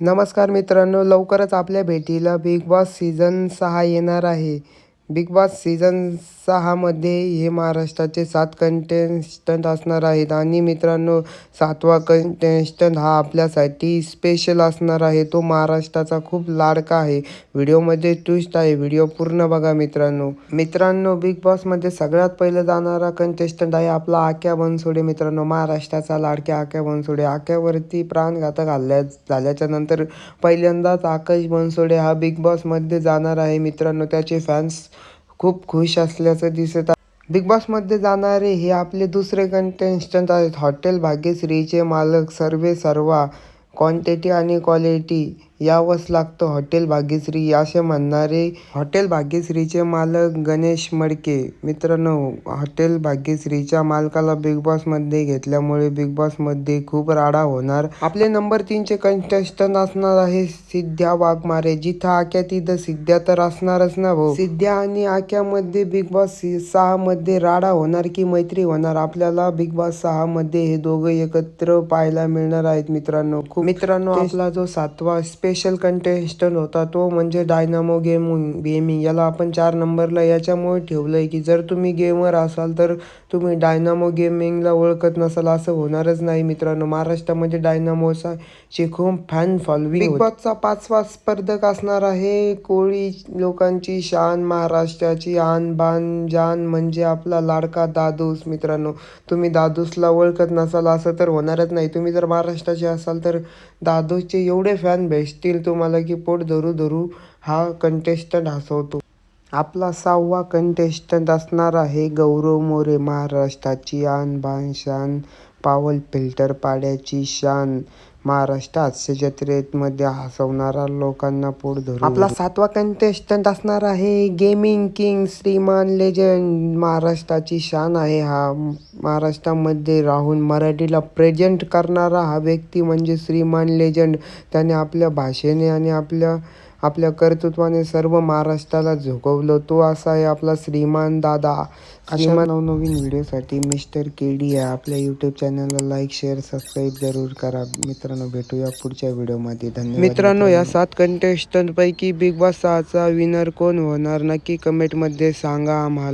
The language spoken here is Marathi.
नमस्कार मित्रांनो लवकरच आपल्या भेटीला बिग बॉस सीझन सहा येणार आहे. बिग बॉस सीझन सहामध्ये हे महाराष्ट्राचे सात कंटेस्टंट असणार आहेत. आणि मित्रांनो सातवा कंटेस्टंट हा आपल्यासाठी स्पेशल असणार आहे. तो महाराष्ट्राचा खूप लाडका आहे. व्हिडिओमध्ये ट्विस्ट आहे. व्हिडिओ पूर्ण बघा मित्रांनो. मित्रांनो बिग बॉसमध्ये सगळ्यात पहिलं जाणारा कंटेस्टंट आहे आपला आक्या बनसोडे मित्रांनो. महाराष्ट्राचा लाडक्या आक्या बनसोडे. आक्यावरती प्राणघातक हल्ल्या झाल्याच्यानंतर पहिल्यांदाच आकाश बनसोडे हा बिग बॉसमध्ये जाणार आहे मित्रांनो. त्याचे फॅन्स खूप खुश असल्याचं दिसत आहे बिग बॉसमध्ये जाणारे हे आपले दुसरे कंटेस्टंट आहेत. हॉटेल भाग्यश्रीचे मालक सर्वे सर्वा क्वांटिटी आणि क्वालिटी यावंच लागतं. हॉटेल भाग्यश्री असे म्हणणारे हॉटेल भाग्यश्रीचे मालक गणेश मडके. मित्रांनो हॉटेल भाग्यश्रीच्या मालकाला बिग बॉसमध्ये घेतल्यामुळे बिग बॉसमध्ये खूप राडा होणार. आपले नंबर तीनचे कंटेस्टंट असणार आहे सिद्ध्या वाघमारे. जिथं आक्या तिथं सिद्ध्या तर असणारच ना भाऊ. सिद्ध्या आणि आक्यामध्ये बिग बॉस सहा मध्ये राडा होणार की मैत्री होणार? आपल्याला बिग बॉस सहा मध्ये हे दोघं एकत्र पाहायला मिळणार आहेत मित्रांनो. खूप मित्रांनो आपला जो सातवा स्पेशल कंटेस्टंट होता तो म्हणजे डायनामो गेमिंग गेमिंग याला आपण चार नंबरला याच्यामुळे ठेवलंय की जर तुम्ही गेमर असाल तर तुम्ही डायनामो गेमिंगला ओळखत नसाल असं होणारच नाही मित्रांनो. महाराष्ट्रामध्ये डायनामोचा खूप फॅन फॉलोविंग बिग बॉसचा पाचवा स्पर्धक असणार आहे कोळी लोकांची शान महाराष्ट्राची आन बान जान म्हणजे आपला लाडका दादूस मित्रांनो. तुम्ही दादूसला ओळखत नसाल असं तर होणारच नाही. तुम्ही जर महाराष्ट्राचे असाल तर दादूचे एवढे फॅन दिसतील तुम्हाला की पोट धरू धरू हा कंटेस्टंट हसवतो. आपला सहावा कंटेस्टंट असणार आहे गौरव मोरे महाराष्ट्राची आन बान शान पावल फिल्टर पाड्याची शान. महाराष्ट्र हास्य जत्रेमध्ये हसवणारा लोकांना पोट धरून आपला सातवा कंटेस्टंट असणार आहे गेमिंग किंग श्रीमान लेजंड महाराष्ट्राची शान आहे हा महाराष्ट्रामध्ये राहून मराठीला प्रेझेंट करणारा हा व्यक्ती म्हणजे श्रीमान लेजंड त्याने आपल्या भाषेने आणि आपल्या आपल्या कर्तृत्वाने सर्व महाराष्ट्राला झोकवलं. तो असा आहे आपला श्रीमान दादा. अशा नवनवीन व्हिडिओसाठी मिस्टर के डी आहे आपल्या यूट्यूब चॅनलला लाईक शेअर सबस्क्राईब जरूर करा. मित्रांनो भेटूया पुढच्या व्हिडिओमध्ये. धन्यवाद मित्रांनो या सात कंटेस्टंट पैकी बिग बॉस सहाचा विनर कोण होणार? नक्की कमेंटमध्ये सांगा आम्हाला.